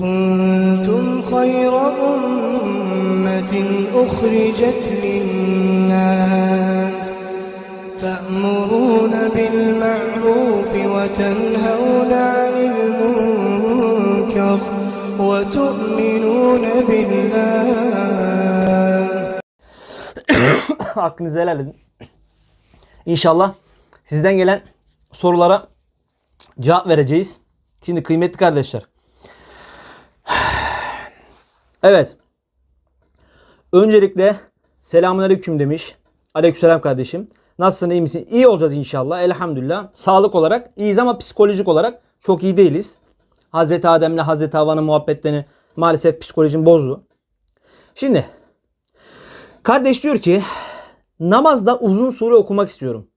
كنتم خير أمة أخرجت للناس تأمرون بالمعروف وتنهون عن المنكر وتؤمنون بالله Hakkınızı helal edin. İnşallah sizden gelen sorulara cevap vereceğiz. Şimdi kıymetli kardeşler. Evet. Öncelikle selamünaleyküm demiş. Aleykümselam kardeşim. Nasılsın iyi misin? İyi olacağız inşallah. Elhamdülillah. Sağlık olarak iyiyiz ama psikolojik olarak çok iyi değiliz. Hazreti Adem'le Hazreti Havva'nın muhabbetlerini maalesef psikolojim bozdu. Şimdi kardeş diyor ki namazda uzun sure okumak istiyorum.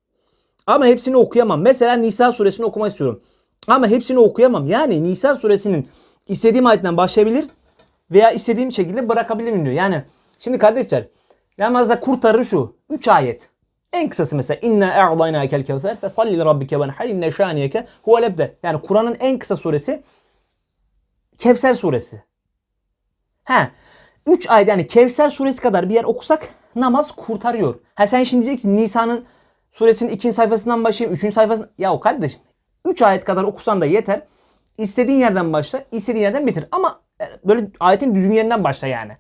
Ama hepsini okuyamam. Mesela Nisa suresini okumak istiyorum. Ama hepsini okuyamam. Yani Nisa suresinin istediğim ayetten başlayabilir veya istediğim şekilde bırakabilirim diyor. Yani şimdi kardeşler namazda kurtarır şu. 3 ayet. En kısası mesela inna a'daynakel kevser fe salli li rabbike ve inne şaniyeke huvel ebder. Yani Kur'an'ın en kısa suresi Kevser suresi. He. 3 ayet yani Kevser suresi kadar bir yer okusak namaz kurtarıyor. Ha sen şimdi diyeceksin Nisa'nın suresinin 2. sayfasından başlayayım 3. sayfasından. Ya o kardeşim 3 ayet kadar okusan da yeter. İstediğin yerden başla, istediğin yerden bitir. Ama böyle ayetin düzgün yerinden başla yani.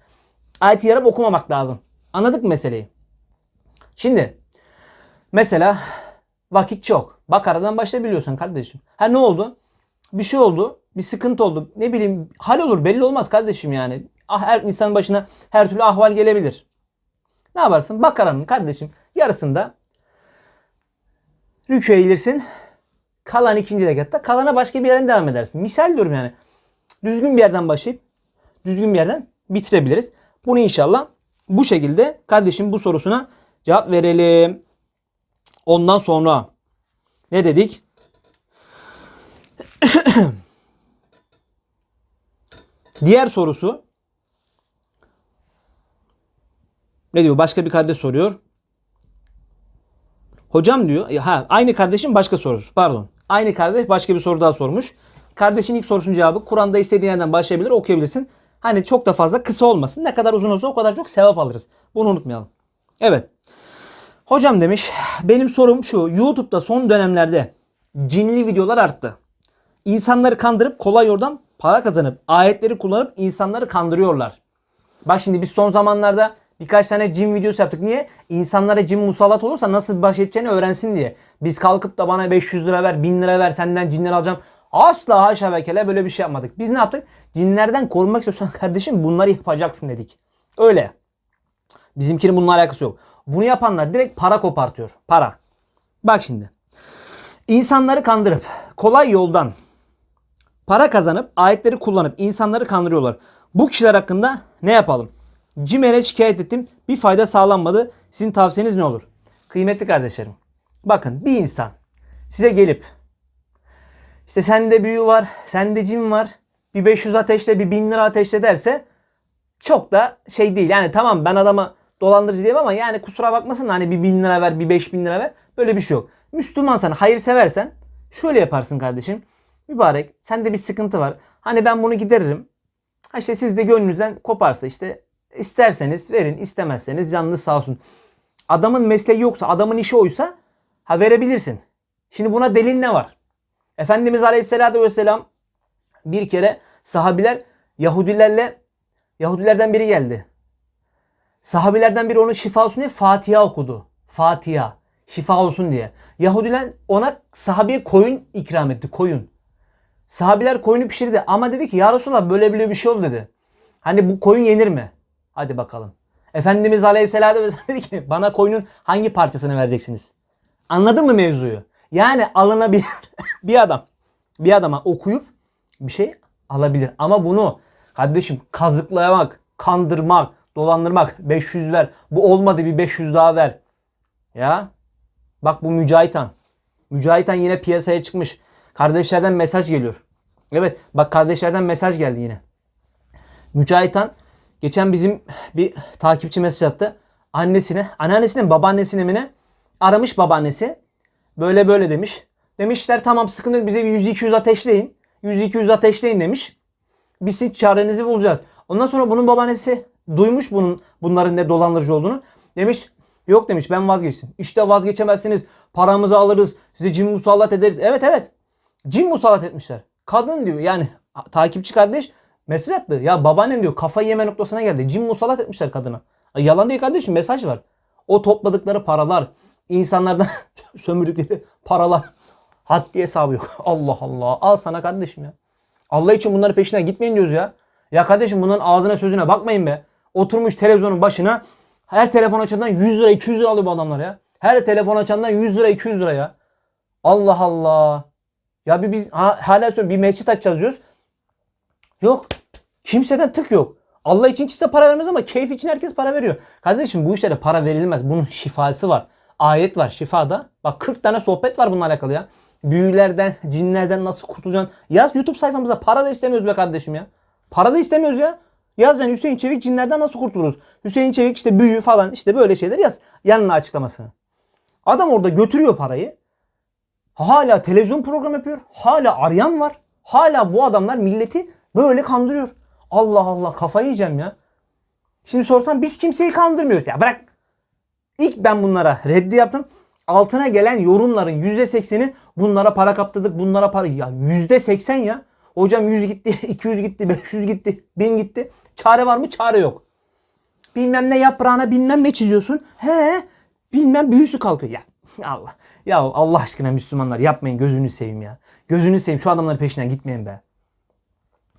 Ayeti yarım okumamak lazım. Anladık mı meseleyi? Şimdi mesela vakit çok. Bakara'dan başlayabiliyorsun kardeşim. Ha ne oldu? Bir şey oldu. Bir sıkıntı oldu. Ne bileyim hal olur belli olmaz kardeşim yani. Ah, her insan başına her türlü ahval gelebilir. Ne yaparsın? Bakara'nın kardeşim yarısında rükû eğilirsin. Kalan ikinci rekatta kalana başka bir yerden devam edersin. Misal diyorum yani. Düzgün bir yerden başlayıp düzgün bir yerden bitirebiliriz. Bunu inşallah bu şekilde kardeşim bu sorusuna cevap verelim. Ondan sonra ne dedik? Diğer sorusu ne diyor? Başka bir kardeş soruyor. Hocam diyor. Ha aynı kardeşin başka sorusu. Pardon. Aynı kardeş başka bir soru daha sormuş. Kardeşin ilk sorusunun cevabı Kur'an'da istediğin yerden başlayabilir okuyabilirsin. Hani çok da fazla kısa olmasın. Ne kadar uzun olsa o kadar çok sevap alırız. Bunu unutmayalım. Evet. Hocam demiş benim sorum şu. YouTube'da son dönemlerde cinli videolar arttı. İnsanları kandırıp kolay yoldan para kazanıp ayetleri kullanıp insanları kandırıyorlar. Bak şimdi biz son zamanlarda birkaç tane cin videosu yaptık. Niye? İnsanlara cin musallat olursa nasıl baş edeceğini öğrensin diye. Biz kalkıp da bana 500 lira ver, 1000 lira ver senden cinler alacağım. Asla haşa ve kele böyle bir şey yapmadık. Biz ne yaptık? Cinlerden korunmak istiyorsan kardeşim bunları yapacaksın dedik. Öyle. Bizimkinin bununla alakası yok. Bunu yapanlar direkt para kopartıyor. Para. Bak şimdi. İnsanları kandırıp kolay yoldan para kazanıp ayetleri kullanıp insanları kandırıyorlar. Bu kişiler hakkında ne yapalım? CİMER'e şikayet ettim. Bir fayda sağlanmadı. Sizin tavsiyeniz ne olur? Kıymetli kardeşlerim. Bakın bir insan size gelip işte sende büyü var, sende cin var. Bir 500 ateşle, bir 1000 lira ateşle derse çok da şey değil. Yani tamam ben adama dolandırıcı diyeyim ama yani kusura bakmasın hani bir 1000 lira ver, bir 5000 lira ver. Böyle bir şey yok. Müslümansan, hayır seversen şöyle yaparsın kardeşim. Mübarek sende bir sıkıntı var. Hani ben bunu gideririm. Ha işte siz de gönlünüzden koparsa işte isterseniz verin istemezseniz canınız sağ olsun. Adamın mesleği yoksa adamın işi oysa ha verebilirsin. Şimdi buna delil ne var? Efendimiz Aleyhisselatü Vesselam bir kere sahabiler Yahudilerle Yahudilerden biri geldi. Sahabilerden biri onun şifa olsun diye Fatiha okudu. Fatiha. Şifa olsun diye. Yahudiler ona sahabeye koyun ikram etti. Koyun. Sahabiler koyunu pişirdi ama dedi ki ya Resulallah böyle böyle bir şey oldu dedi. Hani bu koyun yenir mi? Hadi bakalım. Efendimiz Aleyhisselatü Vesselam dedi ki bana koyunun hangi parçasını vereceksiniz? Anladın mı mevzuyu? Yani alınabilir bir adam bir adama okuyup bir şey alabilir. Ama bunu kardeşim kazıklamak, kandırmak, dolandırmak 500 ver. Bu olmadı bir 500 daha ver. Ya bak bu Mücahit Han. Yine piyasaya çıkmış. Kardeşlerden mesaj geliyor. Evet bak kardeşlerden mesaj geldi yine. Mücahit geçen bizim bir takipçi mesaj attı. Annesine, anneannesine mi babaannesine mi ne? Aramış babaannesi. Böyle böyle demiş. Demişler tamam sıkıntı yok bize bir 100-200 ateşleyin. 100-200 ateşleyin demiş. Biz sizin çarenizi bulacağız. Ondan sonra bunun babaannesi duymuş bunun bunların ne dolandırıcı olduğunu. Demiş yok demiş ben vazgeçtim. İşte vazgeçemezsiniz. Paramızı alırız. Size cin musallat ederiz. Evet evet. Cin musallat etmişler. Kadın diyor yani takipçi kardeş mesaj attı. Ya babaannem diyor kafayı yeme noktasına geldi. Cin musallat etmişler kadına. Yalan değil kardeşim mesaj var. O topladıkları paralar, insanlardan sömürdükleri paralar haddi hesabı yok. Allah Allah. Al sana kardeşim ya. Allah için bunların peşinden gitmeyin diyoruz ya. Ya kardeşim bunların ağzına sözüne bakmayın be. Oturmuş televizyonun başına her telefon açandan 100 lira 200 lira alıyor bu adamlar ya. Her telefon açandan 100 lira 200 lira ya. Allah Allah. Ya bir biz ha, hala söylüyorum bir mescit açacağız diyoruz. Yok. Kimseden tık yok. Allah için kimse para vermez ama keyif için herkes para veriyor. Kardeşim bu işlere para verilmez. Bunun şifası var. Ayet var şifada. Bak 40 tane sohbet var bununla alakalı ya. Büyülerden, cinlerden nasıl kurtulacaksın? Yaz YouTube sayfamıza para da istemiyoruz be kardeşim ya. Para da istemiyoruz ya. Yaz yani Hüseyin Çevik cinlerden nasıl kurtuluruz? Hüseyin Çevik işte büyü falan işte böyle şeyler yaz. Yanına açıklamasını. Adam orada götürüyor parayı. Hala televizyon programı yapıyor. Hala arayan var. Hala bu adamlar milleti böyle kandırıyor. Allah Allah kafayı yiyeceğim ya. Şimdi sorsam biz kimseyi kandırmıyoruz. Ya bırak. İlk ben bunlara reddi yaptım. Altına gelen yorumların %80'i bunlara para kaptırdık. Bunlara para. Ya %80 ya. Hocam 100 gitti, 200 gitti, 500 gitti, 1000 gitti. Çare var mı? Çare yok. Bilmem ne yaprağına bilmem ne çiziyorsun. He bilmem büyüsü kalkıyor. Ya Allah. Ya Allah aşkına Müslümanlar yapmayın gözünü seveyim ya. Gözünü seveyim şu adamların peşinden gitmeyin be.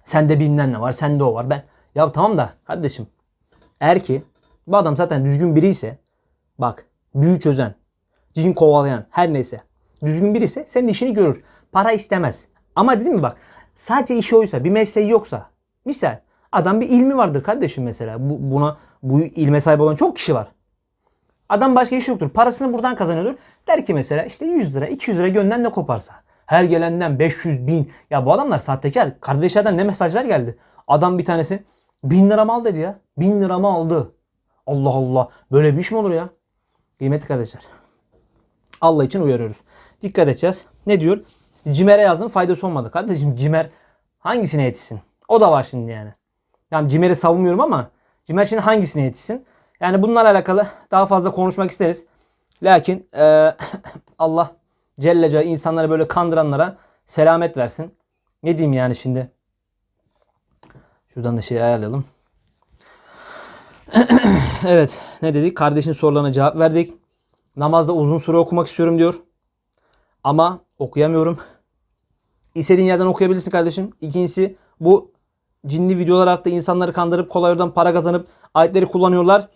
Sende bilmem ne var, sende o var. Ben ya tamam da kardeşim eğer ki bu adam zaten düzgün biri ise bak büyü çözen, cin kovalayan her neyse düzgün biri ise senin işini görür. Para istemez. Ama dedim mi bak sadece işi oysa bir mesleği yoksa misal adam bir ilmi vardır kardeşim mesela bu, buna bu ilme sahip olan çok kişi var. Adam başka iş yoktur. Parasını buradan kazanıyordur. Der ki mesela işte 100 lira 200 lira gönden ne koparsa. Her gelenden 500 bin. Ya bu adamlar sahtekar. Kardeşlerden ne mesajlar geldi. Adam bir tanesi 1000 lira mal dedi ya. 1000 lira mı aldı? Allah Allah. Böyle bir iş mi olur ya? Kıymetli kardeşler. Allah için uyarıyoruz. Dikkat edeceğiz. Ne diyor? Cimer'e yazın faydası olmadı. Kardeşim Cimer hangisine yetişsin? O da var şimdi yani. Yani Cimer'i savunmuyorum ama Cimer şimdi hangisine yetişsin? Yani bunlarla alakalı daha fazla konuşmak isteriz. Lakin eee, Allah Celle Celle insanları böyle kandıranlara selamet versin. Ne diyeyim yani şimdi? Şuradan da şey ayarlayalım. evet ne dedik? Kardeşin sorularına cevap verdik. Namazda uzun süre okumak istiyorum diyor. Ama okuyamıyorum. İstediğin yerden okuyabilirsin kardeşim. İkincisi bu cinli videolar hakkında insanları kandırıp kolay yoldan para kazanıp ayetleri kullanıyorlar.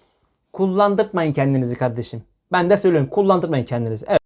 Kullandırtmayın kendinizi kardeşim. Ben de söylüyorum kullandırmayın kendinizi. Evet.